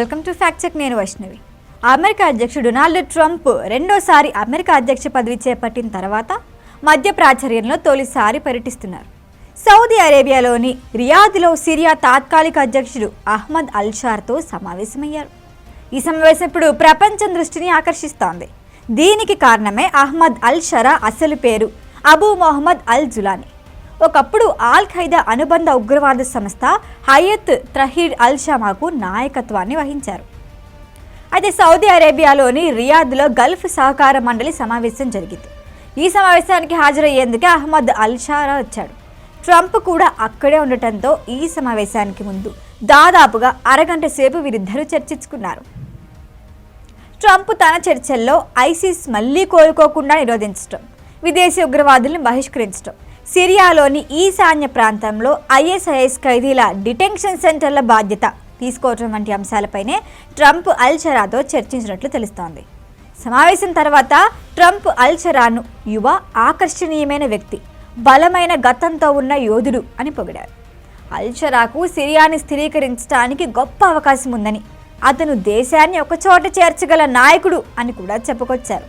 Welcome to fact check నేను Vaishnavi. America అధ్యక్షుడు Donald Trump రెండోసారి అమెరికా అధ్యక్ష పదవి చేపట్టిన తర్వాత మధ్య ప్రాచుర్యంలో తొలిసారి పర్యటిస్తున్నారు. సౌదీ అరేబియాలోని రియాద్లో సిరియా తాత్కాలిక అధ్యక్షుడు అహ్మద్ అల్షార్తో సమావేశమయ్యారు. ఈ సమావేశం ఇప్పుడు ప్రపంచం దృష్టిని ఆకర్షిస్తోంది. దీనికి కారణమే అహ్మద్ అల్ షరా అసలు పేరు అబూ మొహమ్మద్ అల్ జులానీ. ఒకప్పుడు ఆల్ ఖైదా అనుబంధ ఉగ్రవాద సంస్థ హయత్ త్రహీడ్ అల్ షమాకు నాయకత్వాన్ని వహించారు. అయితే సౌదీ అరేబియాలోని రియాద్లో గల్ఫ్ సహకార మండలి సమావేశం జరిగింది. ఈ సమావేశానికి హాజరయ్యేందుకే అహ్మద్ అల్ షారా వచ్చాడు. ట్రంప్ కూడా అక్కడే ఉండటంతో ఈ సమావేశానికి ముందు దాదాపుగా అరగంట సేపు వీరిద్దరూ చర్చించుకున్నారు. ట్రంప్ తన చర్చల్లో ఐసిస్ మళ్ళీ కోలుకోకుండా నిరోధించడం విదేశీ ఉగ్రవాదులను బహిష్కరించడం సిరియాలోని ఈశాన్య ప్రాంతంలో ఐఎస్ఐఎస్ ఖైదీల డిటెన్షన్ సెంటర్ల బాధ్యత తీసుకోవడం వంటి అంశాలపైనే ట్రంప్ అల్చరాతో చర్చించినట్లు తెలుస్తోంది. సమావేశం తర్వాత ట్రంప్ అల్చరాను యువ ఆకర్షణీయమైన వ్యక్తి బలమైన గతంతో ఉన్న యోధుడు అని పొగిడారు. అల్చరాకు సిరియాని స్థిరీకరించడానికి గొప్ప అవకాశం ఉందని అతను దేశాన్ని ఒకచోట చేర్చగల నాయకుడు అని కూడా చెప్పుకొచ్చారు.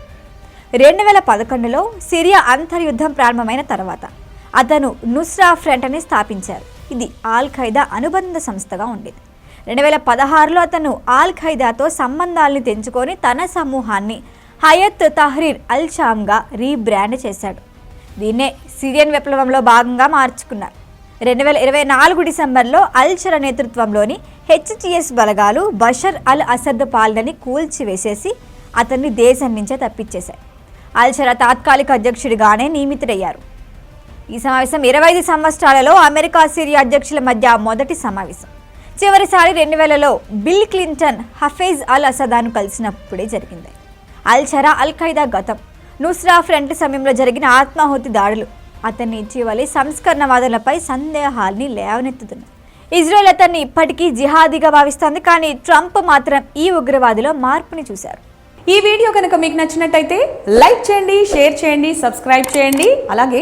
రెండు వేల పదకొండులో సిరియా అంతర్యుద్ధం ప్రారంభమైన తర్వాత అతను నుస్రా ఫ్రంట్ అని స్థాపించారు. ఇది ఆల్ ఖైదా అనుబంధ సంస్థగా ఉండేది. రెండు వేల పదహారులో అతను ఆల్ ఖైదాతో సంబంధాలను తెంచుకొని తన సమూహాన్ని హయత్ తహ్రీర్ అల్ షామ్గా రీబ్రాండ్ చేశాడు. దీన్నే సిరియన్ విప్లవంలో భాగంగా మార్చుకున్నారు. రెండు వేల ఇరవై నాలుగు డిసెంబర్లో అల్షర నేతృత్వంలోని హెచ్జిఎస్ బలగాలు బషర్ అల్ అసద్ పాలనని కూల్చివేసేసి అతన్ని దేశం నుంచే తప్పించేశాయి. అల్షరా తాత్కాలిక అధ్యక్షుడిగానే నియమితుడయ్యారు. ఈ సమావేశం ఇరవై ఐదు సంవత్సరాలలో అమెరికా సిరియా అధ్యక్షుల మధ్య మొదటి సమావేశం. చివరిసారి రెండు వేలలో బిల్ క్లింటన్ హఫేజ్ అల్ అసదాను కలిసినప్పుడే జరిగింది. అల్ చరా అల్ ఖైదా గతం నుస్రా ఫ్రంట్ సమయంలో జరిగిన ఆత్మాహుతి దాడులు అతన్ని ఇటీవలి సంస్కరణవాదులపై సందేహాల్ని లేవనెత్తుతున్నాయి. ఇజ్రాయెల్ అతన్ని ఇప్పటికీ జిహాదీగా భావిస్తోంది కానీ ట్రంప్ మాత్రం ఈ ఉగ్రవాదిలో మార్పుని చూశారు. ఈ వీడియో కనుక మీకు నచ్చినట్టయితే లైక్ చేయండి షేర్ చేయండి సబ్స్క్రైబ్ చేయండి అలాగే